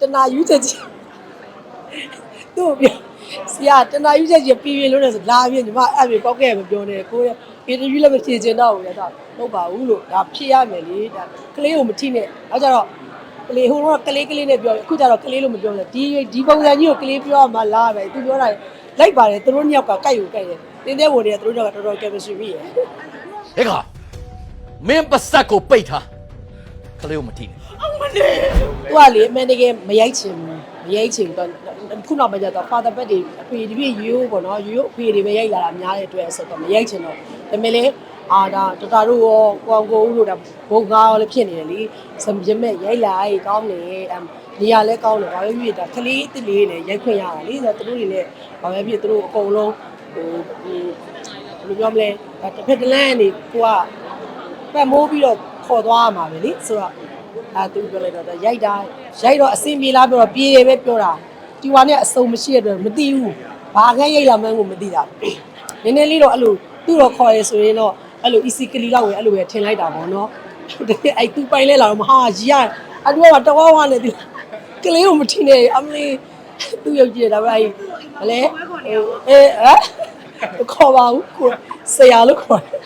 တနာယူချက်ကြီးသူ့ကိုပြောဆရာတနာယူချက်ကြီးပြပြလို့လဲဆိုလာပြညီမအဲ့ပြေပောက်ခဲ့မပြောနဲ့ကိုယ်အင်တာဗျူးလည်းမဖြေချင်တော့ဘူးလေဒါဟုတ်ပါဘူးလို့ဒါဖြေရမယ်လေဒါကလေးကိုမထိနဲ့အဲကြတော့ကလေးဟိုတော့ကလေးကလေးနဲ့ပြောအခုကျတော့ကလေးလို့မပြောနဲ့ဒီဒီပုံစံကြီးကိုကလေးပြောမှလာပဲသူပြောတာလိုက်ပါတယ်သူတို့နှစ်ယောက်ကကြိုက်ကိုကြိုက်တယ်တင်းတဲ့ဝင်တွေကသူတို့ကတော်တော်ကယ်မစထရီမိရယ်ဟဲ့ခါမင်းပါစက်ကိုပိတ်ထားကလေးကိုမထိနဲ့ သူကလေအမှန်တကယ်မရိုက်ချင်ဘူးမရိုက်ချင်ဘူးတော့ခုနောက်မှကျတော့ father pet တွေအဖေဒီပြည့်ရိုးပေါ့နော်ရိုးအဖေတွေပဲရိုက်လာတာများတဲ့အတွက်ဆိုတော့မရိုက်ချင်တော့ဒါပေမဲ့လေအာဒါတတတို့ရောကိုအောင်ကိုဦးတို့ဒါဘုံကားရောလည်းဖြစ်နေတယ်လေစမရမဲ့ရိုက်လာရေးကောင်းနေအမ်နေရာလည်းကောင်းတယ်ဘာပဲဖြစ်ဖြစ်ဒါကလေးတစ်လေးနဲ့ရိုက်ခွင့်ရတာလေဆိုတော့သူတို့တွေလည်းဘာပဲဖြစ်သူတို့အကုန်လုံးဟိုဟိုဘယ်လိုပြောမလဲဒါတစ်ဖက်တစ်လမ်းကနေကိုကပတ်မိုးပြီးတော့ခေါ်သွားရမှာပဲလေဆိုတော့ အဲသူပြောလိုက်တော့ရိုက်တာရိုက်တော့အစင်ပြေလားပြောတော့ပြေတယ်ပဲပြောတာဒီဝါနဲ့အစုံမရှိတဲ့အတွက်မသိဘူးဘာခန့်ရိုက်လာမှန်းကိုမသိတာနည်းနည်းလေးတော့အဲ့လိုသူ့တော့ခေါ်ရဲဆိုရင်တော့အဲ့လို easy ကလေးလောက်ပဲအဲ့လိုပဲထင်လိုက်တာပေါ့နော်အဲ့သူပိုင်လဲလာတော့မဟာကြီးရအတူကတဝါဝါနဲ့ဒီကလေးကိုမထင်နဲ့အမလေးသူ့ရုပ်ကြည့်တာပဲအဲ့မလဲအေးဟမ်ခေါ်ပါဘူးကိုဆရာလို့ခေါ်တယ်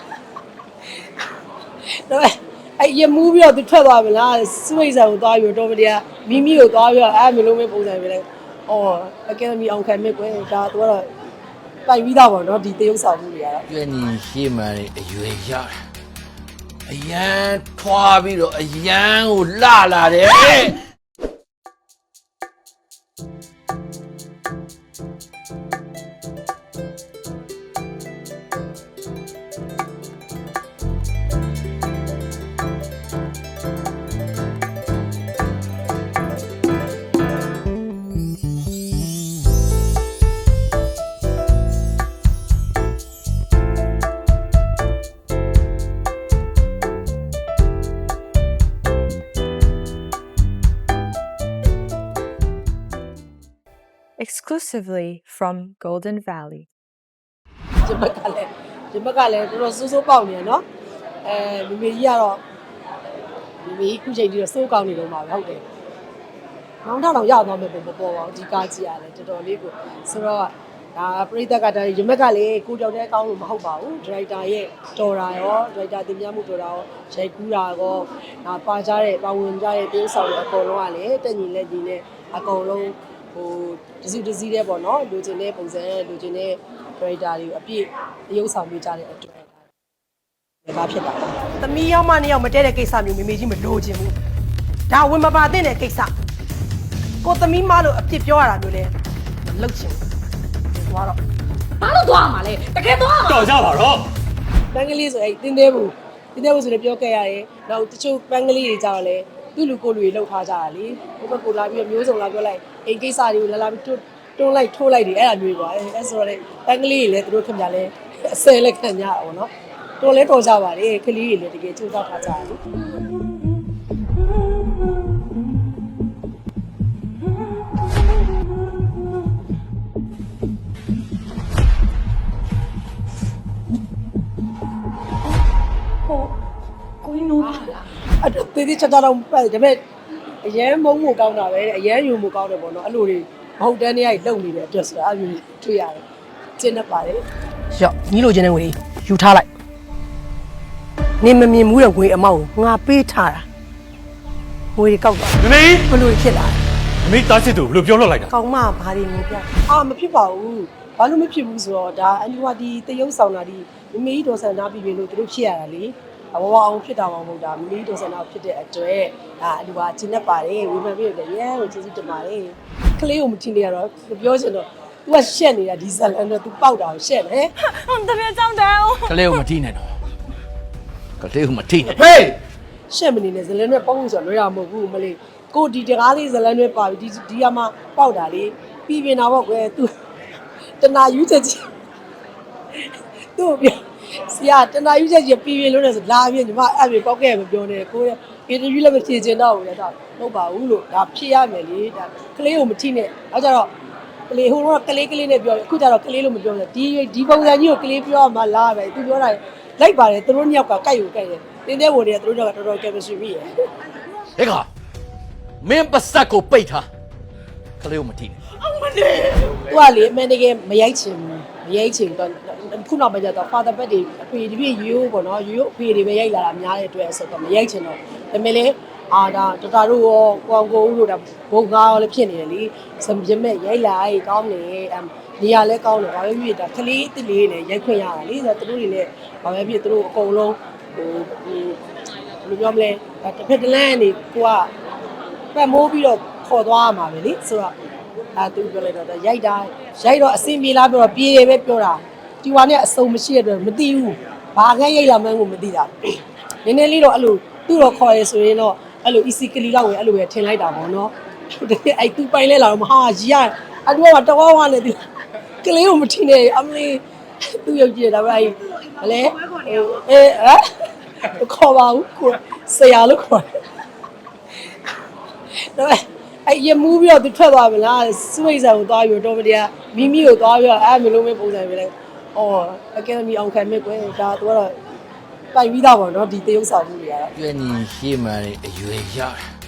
တော့ အဲ့ရမူးပြီးတော့သူထွက်သွားပြီလားစုဝိတ်ဆန်ကိုသွားပြီးတော့တော်မတရားမိမိကိုသွားပြီးတော့အဲ့မျိုးလုံးပဲပုံစံပဲလေ။အော်အကယ်ဒမီအောင်ခံမဲ့ကွယ်ဒါသူကတော့ပိုင်ပြီးသားပေါ့နော်ဒီတရုပ်ဆောင်မှုတွေကတော့ကျွဲညီရှေ့မှန်နေအရွယ်ရတယ်အရန်ထွားပြီးတော့အရန်ကိုလှလာတယ် exclusively from Golden Valley. ဒီဘက်ကလည်းဒီဘက်ကလည်းတော်တော်စိုးစိုးပေါက်နေရနော်အဲမိမေကြီးကတော့မိမေကြီးခုချိန်ကြီးတော့စိုးကောင်းနေတော့မှာပဲဟုတ်တယ်။နောင်တော့ရောက်သွားမယ်ပေါ့ပေါ့ပေါ့ဒီကားကြီးရတယ်တော်တော်လေးကိုဆိုတော့ဒါပရိသတ်ကဒါရမက်ကလည်းကိုကြောက်တဲ့ကောင်းလို့မဟုတ်ပါဘူးဒရိုက်တာရဲ့တော်တာရောဒရိုက်တာတင်ပြမှုတော်တာရောရိုက်ကူးတာရောဒါပါကြတဲ့ပါဝင်ကြတဲ့တင်းဆောင်တွေအကုန်လုံးကလည်းတက်ညီလက်ညီနဲ့အကုန်လုံးဟို တစုတစည်းတဲ့ပေါ့နော်လူချင်းတဲ့ပုံစံလူချင်းတဲ့ character တွေကိုအပြည့်တရုပ်ဆောင်ပေးကြတဲ့အတွက်ဒါဖြစ်တာ။သမီးရောက်မနှစ်ယောက်မတဲတဲ့ကိစ္စမျိုးမေမေကြီးမလိုချင်ဘူး။ဒါဝင်မပါတဲ့ကိစ္စ။ကိုသမီးမလို့အပြစ်ပြောရတာမျိုးလဲမလုပ်ချင်ဘူး။သွားတော့ဘာလို့သွားမှာလဲတကယ်သွားမှာတော်ကြပါတော့ပန်းကလေးဆိုအဲ့တင်းသေးဘူးတင်းသေးဘူးဆိုလည်းပြောခဲ့ရတယ်။နောက်တချို့ပန်းကလေးတွေကြောက်လဲသူ့လူကိုလူတွေလှုပ်ထားကြတာလေ။ဘုဘကိုလာပြီးမျိုးစုံလာပြောလိုက် အိမ်ကိစ္စတွေကိုလာလာပြီးတွန်းတွန်းလိုက်ထိုးလိုက်တယ်အဲ့ဒါမျိုးပေါ့။အဲ့ဆိုတော့လေပန်းကလေးတွေလည်းသူတို့ခင်ဗျာလဲအစဲလက်ခံကြအောင်နော်။တော်လဲတော်ကြပါလေကလေးတွေလည်းတကယ်ကြိုးစားထားကြတယ်လေ။ကိုကြီးနိုးအဲ့တော့သေးသေးချာချာတော့ပတ်တယ်ဒါပေမဲ့ အရန်မုံမှုကောင်းတာပဲတဲ့အရန်ယူမှုကောင်းတယ်ပေါ့နော်အဲ့လိုတွေမဟုတ်တန်းနေရိုက်လုံနေတဲ့အတွက်ဆိုတာအဲ့လိုတွေ့ရတယ်ကျင်းနေပါတယ်ရော့ညီလိုချင်တဲ့ငွေယူထားလိုက်နေမမြင်ဘူးတဲ့ငွေအမောက်ကိုငါပေးထားတာငွေတွေကောက်သွားမမေဘလို့ဖြစ်လာလဲမမေတားစစ်သူဘယ်လိုပြောလွတ်လိုက်တာကောင်းမဘာတွေမြင်ပြအာမဖြစ်ပါဘူးဘာလို့မဖြစ်ဘူးဆိုတော့ဒါအန်ဒီဝါဒီတရုပ်ဆောင်တာဒီမမေကြီးတော်ဆန်နာပြီပြီလို့သူတို့ဖြစ်ရတာလေ အဘဝအောင်ဖြစ်တာမှမဟုတ်တာမမေကြီးတော်ဆန်နာဖြစ်တဲ့အတွက်ဒါအန်ဒီဝါဂျင်းနဲ့ပါတယ်ဝေဖန်ပြီးတော့ရဲကိုကျေးဇူးတင်ပါတယ်ကလေးကိုမထင်နေရတော့မပြောချင်တော့ तू ကရှက်နေတာဒီဇလန်တော့ तू ပေါက်တာကိုရှက်တယ် တကယ်ကြောက်တယ် ကလေးကိုမထိနဲ့တော့ကလေးကိုမထိနဲ့ ဟေး ရှက်မနေနဲ့ဇလန်နဲ့ပေါက်လို့ဆိုတော့လွယ်တာမဟုတ်ဘူးမလေးကိုဒီတကားလေးဇလန်နဲ့ပါပြီဒီဒီကမှပေါက်တာလေပြီးပြင်တာပေါ့ကွယ် तू တနာယူချက်ကြီး သူ့ကိုပြော ဆရာတနာယူချက်ကြီးပြီးပြင်လို့လဲဆိုလာပြင်ညီမအဲ့ပြေပောက်ခဲ့မပြောနဲ့ကိုအင်တာဗျူးလည်းမဖြေချင်တော့ဘူးလေဒါဟုတ်ပါဘူးလို့ဒါဖြေရမယ်လေဒါကလေးကိုမထိနဲ့အဲကြတော့ကလေးဟိုတော့ကလေးကလေးနဲ့ပြောတယ်အခုကျတော့ကလေးလို့မပြောနဲ့ဒီဒီပုံစံကြီးကိုကလေးပြောမှလာပဲသူပြောတာလိုက်ပါတယ်သူတို့နှစ်ယောက်ကကြိုက်ကိုကြိုက်တယ်တင်းတဲ့ဝင်တွေကသူတို့ကတော်တော်ကယ်မစထရီမိရယ်ဟဲ့ခါမင်းပါစက်ကိုပိတ်ထားကလေးကိုမထိနဲ့သူကလေအမှန်တကယ်မရိုက်ချင်ဘူးမ ရိုက်ချင်ဘူးတော့ခုနောက်ပိုင်းကျတော့ father bed တွေအဖေဒီပြည့်ရိုးပေါ့နော်ရိုးအဖေတွေပဲရိုက်လာတာများတဲ့အတွက်ဆိုတော့မရိုက်ချင်တော့ဒါပေမဲ့လေအာဒါတတတို့ရောကိုအောင်ကိုဦးတို့ဒါဘုံကားရောလည်းဖြစ်နေတယ်လေစံပြမဲ့ရိုက်လိုက်ကောင်းနေအမ်နေရာလည်းကောင်းတယ်ဘာပဲဖြစ်ဒါကလေးတစ်လေးနဲ့ရိုက်ခွင့်ရတာလေဆိုတော့သူတို့တွေလည်းဘာပဲဖြစ်သူတို့အကုန်လုံးဟိုဟိုဘယ်လိုပြောမလဲဒါတစ်ဖက်တစ်လမ်းကနေကိုကပတ်မိုးပြီးတော့ခေါ်သွားရမှာပဲလေဆိုတော့ အဲသူပြောလိုက်တော့ရိုက်တာရိုက်တော့အစင်ပြေလားပြောတော့ပြေတယ်ပဲပြောတာဒီဝါနဲ့အစုံမရှိတဲ့အတွက်မသိဘူးဘာခန်းရိုက်လာမှန်းကိုမသိတာနည်းနည်းလေးတော့အဲ့လိုသူ့တော့ခေါ်ရဲဆိုရင်တော့အဲ့လို easy ကလေးလောက်ပဲအဲ့လိုပဲထင်လိုက်တာပေါ့နော်အဲ့သူပိုင်လဲလာတော့မဟာကြီးရအတူကတဝါဝါနဲ့ဒီကလေးကိုမထင်နဲ့အမလေးသူ့ရုပ်ကြည့်တာပဲအဲ့မလဲအေးဟမ်ခေါ်ပါဘူးကိုဆရာလို့ခေါ်တယ်ဒါပေမဲ့ အဲ့ရမူးပြီးတော့သူထွက်သွားပြီလားစုမိတ်ဆန်ကိုသွားပြီးတော့တော်မတရားမိမိကိုသွားပြီးတော့အဲ့မျိုးလုံးမဲ့ပုံစံပဲလေ။အော်အကယ်ဒမီအောင်ခံမဲ့ကွယ်ဒါသူကတော့ပိုင်ပြီးသားပေါ့နော်ဒီတရုပ်ဆောင်မှုတွေကတော့ကျွဲ့ညီရှေ့မှန်နေအရွယ်ရတယ်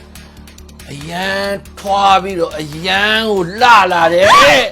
အရန်ထွားပြီးတော့အရန်ကိုလှလာတယ်